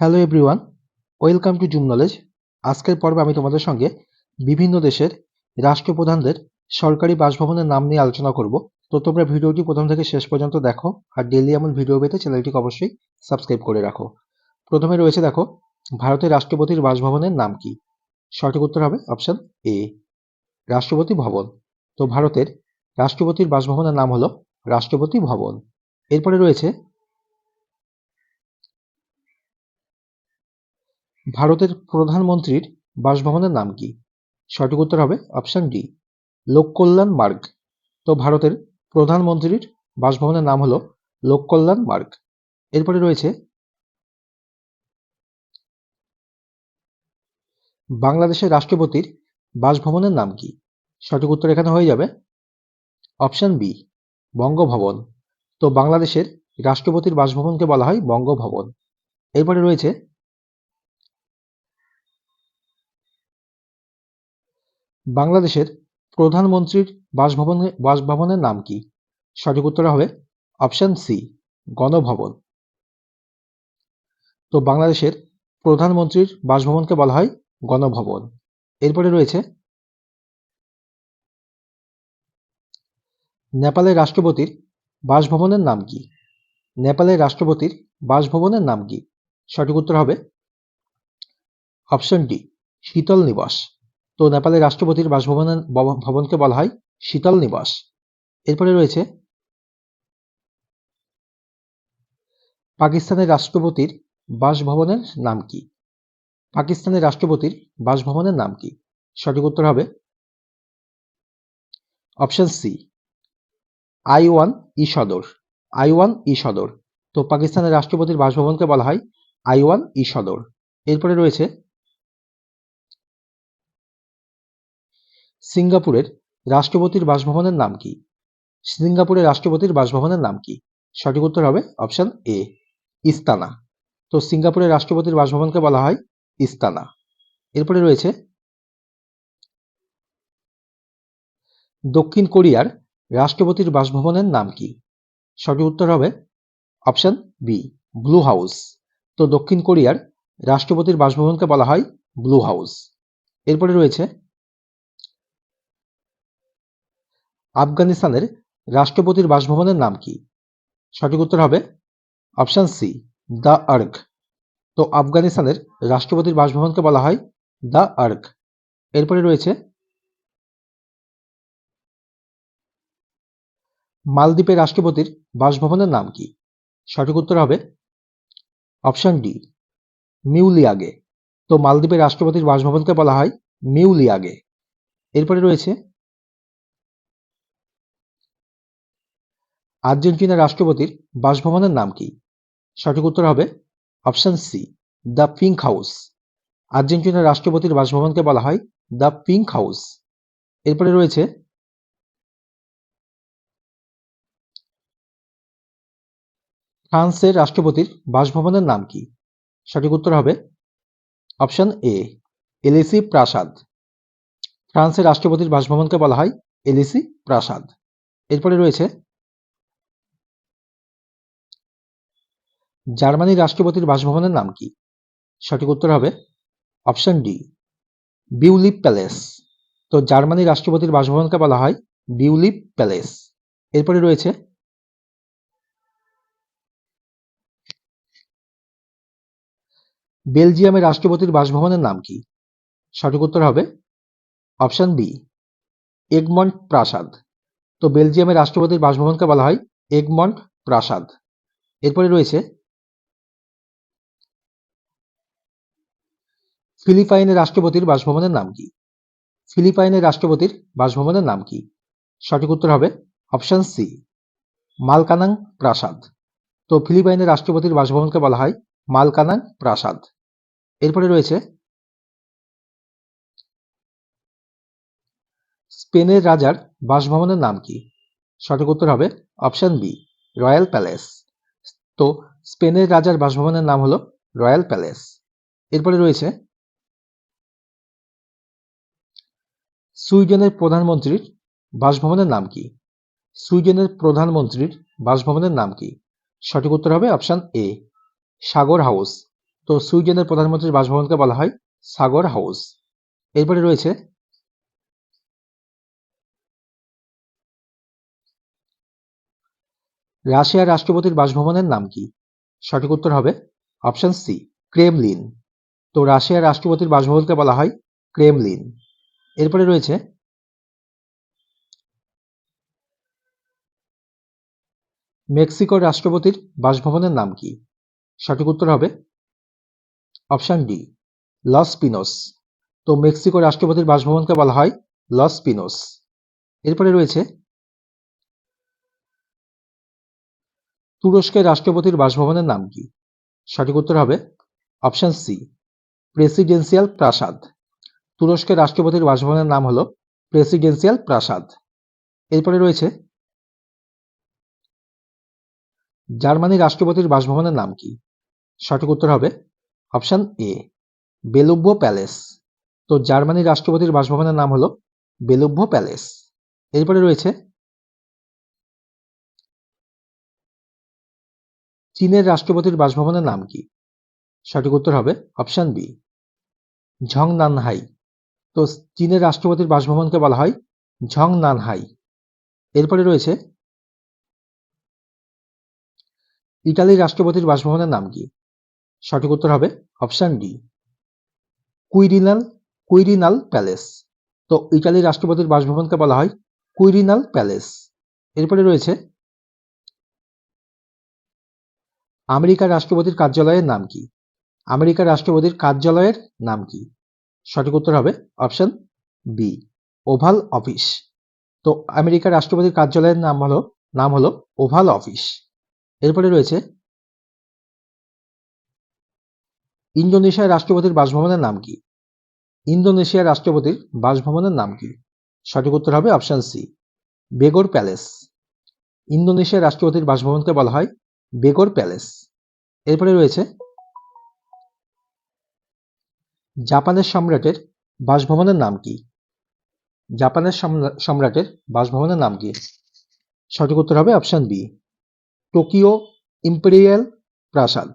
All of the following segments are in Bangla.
Hello everyone welcome to Zoom knowledge আজকের পর্বে আমি তোমাদের সঙ্গে বিভিন্ন দেশের রাষ্ট্রপ্রধানদের সরকারি বাসভবনের নাম নিয়ে আলোচনা করব। তো তোমরা ভিডিওটি প্রথম থেকে শেষ পর্যন্ত দেখো, আর ডেলি এমন ভিডিও পেতে চ্যানেলটিকে অবশ্যই সাবস্ক্রাইব করে রাখো। প্রথমে রয়েছে দেখো, ভারতের রাষ্ট্রপতির বাসভবনের নাম কি? সঠিক উত্তর হবে অপশন এ রাষ্ট্রপতি ভবন। তো ভারতের রাষ্ট্রপতির বাসভবনের নাম হলো রাষ্ট্রপতি ভবন। এরপরে রয়েছে ভারতের প্রধানমন্ত্রীর বাসভবনের নাম কি? সঠিক উত্তর হবে অপশন ডি লোককল্যাণ মার্গ। তো ভারতের প্রধানমন্ত্রীর বাসভবনের নাম হলো লোককল্যাণ মার্গ। এরপরে রয়েছে বাংলাদেশের রাষ্ট্রপতির বাসভবনের নাম কি? সঠিক উত্তর এখানে হয়ে যাবে অপশন বি বঙ্গভবন। তো বাংলাদেশের রাষ্ট্রপতির বাসভবনকে বলা হয় বঙ্গভবন। এরপরে রয়েছে বাংলাদেশের প্রধানমন্ত্রীর বাসভবনে বাসভবনের নাম কি? সঠিক উত্তর হবে অপশন সি, গণভবন। তো বাংলাদেশের প্রধানমন্ত্রীর বাসভবনকে বলা হয় গণভবন। এরপরে রয়েছে নেপালের রাষ্ট্রপতির বাসভবনের নাম কি? নেপালের রাষ্ট্রপতির বাসভবনের নাম কি? সঠিক উত্তর হবে অপশন ডি, শীতল নিবাস। তো নেপালের রাষ্ট্রপতির বাসভবনের ভবনকে বলা হয় শীতল নিবাস। এরপরে রয়েছে পাকিস্তানের রাষ্ট্রপতির বাসভবনের নাম কি? পাকিস্তানের রাষ্ট্রপতির বাসভবনের নাম কি? সঠিক উত্তর হবে option C Aiwan e Sadr. Aiwan e সদর। তো পাকিস্তানের রাষ্ট্রপতির বাসভবনকে বলা হয় আই ওয়ান ই সদর। এরপরে রয়েছে সিঙ্গাপুরের রাষ্ট্রপতির বাসভবনের নাম কি? সিঙ্গাপুরের রাষ্ট্রপতির বাসভবনের নাম কি? সঠিক উত্তর হবে অপশন এ, ইস্তানা। তো সিঙ্গাপুরের রাষ্ট্রপতির বাসভবনকে বলা হয় ইস্তানা। এরপরে রয়েছে দক্ষিণ কোরিয়ার রাষ্ট্রপতির বাসভবনের নাম কি? সঠিক উত্তর হবে অপশন বি, ব্লু হাউস। তো দক্ষিণ কোরিয়ার রাষ্ট্রপতির বাসভবনকে বলা হয় ব্লু হাউস। এরপরে রয়েছে আফগানিস্তানের রাষ্ট্রপতির বাসভবনের নাম কি? সঠিক উত্তর হবে অপশন সি, দ্য আর্ক। তো আফগানিস্তানের রাষ্ট্রপতির বাসভবনকে বলা হয় দ্য আর্ক। এরপরে রয়েছে মালদ্বীপের রাষ্ট্রপতির বাসভবনের নাম কি? সঠিক উত্তর হবে অপশন ডি, মিউলিয়াগে। তো মালদ্বীপের রাষ্ট্রপতির বাসভবনকে বলা হয় মিউলিয়াগে। এরপরে রয়েছে আর্জেন্টিনার রাষ্ট্রপতির বাসভবনের নাম কি? সঠিক উত্তর হবে option C, the Pink House. আর্জেন্টিনার রাষ্ট্রপতির বাসভবনকে বলা হয় দ্য পিঙ্ক হাউস। এরপরে রয়েছে ফ্রান্সের রাষ্ট্রপতির বাসভবনের নাম কি? সঠিক উত্তর হবে অপশন এ, এলিসি প্রাসাদ। ফ্রান্সের রাষ্ট্রপতির বাসভবনকে বলা হয় এলিসি প্রাসাদ। এরপরে রয়েছে জার্মানির রাষ্ট্রপতির বাসভবনের নাম কি? সঠিক উত্তর হবে অপশন ডি, বিউলিপ প্যালেস। তো জার্মানির রাষ্ট্রপতির বাসভবনকে বলা হয় বিউলিপ প্যালেস। এরপরে রয়েছে বেলজিয়ামের রাষ্ট্রপতির বাসভবনের নাম কি? সঠিক উত্তর হবে অপশন বি, এগমন্ট প্রাসাদ। তো বেলজিয়ামের রাষ্ট্রপতির বাসভবনকে বলা হয় এগমন্ট প্রাসাদ। এরপরে রয়েছে ফিলিপাইনের রাষ্ট্রপতির বাসভবনের নাম কি? ফিলিপাইনের রাষ্ট্রপতির বাসভবনের নাম কি? সঠিক উত্তর হবে অপশন সি, মালকানাং প্রাসাদ। তো ফিলিপাইনের রাষ্ট্রপতির বাসভবনকে বলা হয় মালকানাং প্রাসাদ। এরপরে রয়েছে স্পেনের রাজার বাসভবনের নাম কি? সঠিক উত্তর হবে অপশন বি, রয়্যাল প্যালেস। তো স্পেনের রাজার বাসভবনের নাম হলো রয়্যাল প্যালেস। এরপরে রয়েছে সুইডেনের প্রধানমন্ত্রীর বাসভবনের নাম কি? সুইডেনের প্রধানমন্ত্রীর বাসভবনের নাম কি? সঠিক উত্তর হবে অপশন এ, সাগর হাউস। তো সুইডেনের প্রধানমন্ত্রীর বাসভবনকে বলা হয় সাগর হাউস। এরপরে রয়েছে, রাশিয়ার রাষ্ট্রপতির বাসভবনের নাম কি? সঠিক উত্তর হবে অপশন সি, ক্রেমলিন। তো রাশিয়ার রাষ্ট্রপতির বাসভবনকে বলা হয় ক্রেমলিন। এরপরে রয়েছে মেক্সিকোর রাষ্ট্রপতির বাসভবনের নাম কি? সঠিক উত্তর হবে অপশন ডি, লস পিনোস। তো মেক্সিকো রাষ্ট্রপতির বাসভবনকে বলা হয় লস পিনোস। এরপরে রয়েছে তুরস্কের রাষ্ট্রপতির বাসভবনের নাম কি? সঠিক উত্তর হবে অপশন সি, প্রেসিডেন্সিয়াল প্রাসাদ। তুরস্কের রাষ্ট্রপতির বাসভবনের নাম হলো প্রেসিডেন্সিয়াল প্রাসাদ। এরপরে রয়েছে জার্মানির রাষ্ট্রপতির বাসভবনের নাম কি? সঠিক উত্তর হবে অপশন এ, বেলুব্য প্যালেস। তো জার্মানির রাষ্ট্রপতির বাসভবনের নাম হলো বেলুব্য প্যালেস। এরপরে রয়েছে, চীনের রাষ্ট্রপতির বাসভবনের নাম কি? সঠিক উত্তর হবে অপশন বি ঝং নানহাই তো চীনের রাষ্ট্রপতির বাসভবনকে বলা হয় ঝং নানহাই এরপরে রয়েছে ইটালির রাষ্ট্রপতির বাসভবনের নাম কি? সঠিক উত্তর হবে option D, Quirinal Quirinal Palace. তো ইটালির রাষ্ট্রপতির বাসভবনকে বলা হয় কুইরিনাল প্যালেস। এরপরে রয়েছে আমেরিকার রাষ্ট্রপতির কার্যালয়ের নাম কি? আমেরিকার রাষ্ট্রপতির কার্যালয়ের নাম কি? সঠিক উত্তর হবে অপশন বি ওভাল অফিস তো আমেরিকার রাষ্ট্রপতির কার্যালয়ের নাম হলো নাম হলো ওভাল অফিস এরপরে রয়েছে, ইন্দোনেশিয়ার রাষ্ট্রপতির বাসভবনের নাম কি? ইন্দোনেশিয়ার রাষ্ট্রপতির বাসভবনের নাম কি? সঠিক উত্তর হবে অপশন সি বেগর প্যালেস ইন্দোনেশিয়ার রাষ্ট্রপতির বাসভবনকে বলা হয় বেগর প্যালেস এরপরে রয়েছে জাপানের সম্রাটের বাসভবনের নাম কি? জাপানের সম্রাটের বাসভবনের নাম কি? সঠিক উত্তর হবে অপশন বি, টোকিও ইম্পেরিয়াল প্রাসাদ।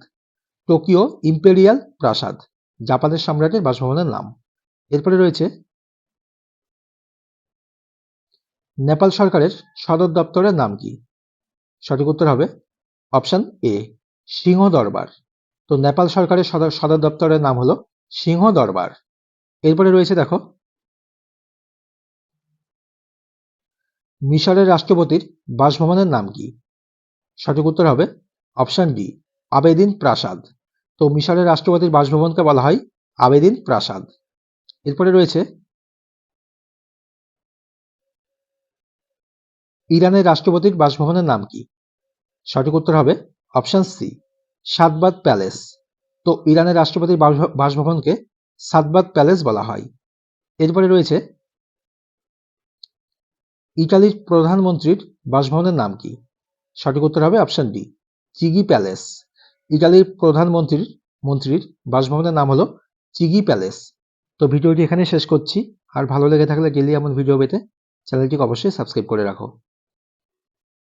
টোকিও ইম্পেরিয়াল প্রাসাদ, জাপানের সম্রাটের বাসভবনের নাম। এরপরে রয়েছে, নেপাল সরকারের সদর দপ্তরের নাম কি? সঠিক উত্তর হবে অপশন এ সিংহ দরবার তো নেপাল সরকারের সদর সদর দপ্তরের নাম হলো সিংহ দরবার। এরপরে রয়েছে দেখো, মিশরের রাষ্ট্রপতির বাসভবনের নাম কি? সঠিক উত্তর হবে অপশন ডি, আবেদিন প্রাসাদ। তো মিশরের রাষ্ট্রপতির বাসভবনকে বলা হয় আবেদিন প্রাসাদ। এরপরে রয়েছে ইরানের রাষ্ট্রপতির বাসভবনের নাম কি? সঠিক উত্তর হবে অপশন সি সাদবাদ প্যালেস। তো ইরানের রাষ্ট্রপতির বাসভবনকে সাদবাদ প্যালেস বলা হয়। এরপরে রয়েছে ইটালির প্রধানমন্ত্রীর বাসভবনের নাম কি? সঠিক উত্তর হবে অপশন ডি, চিগি প্যালেস। ইটালির প্রধানমন্ত্রীর, মন্ত্রীর বাসভবনের নাম হলো চিগি প্যালেস। তো ভিডিওটি এখানে শেষ করছি। আর ভালো লেগে থাকলে ডেলি এমন ভিডিও পেতে চ্যানেলটিকে অবশ্যই সাবস্ক্রাইব করে রাখো।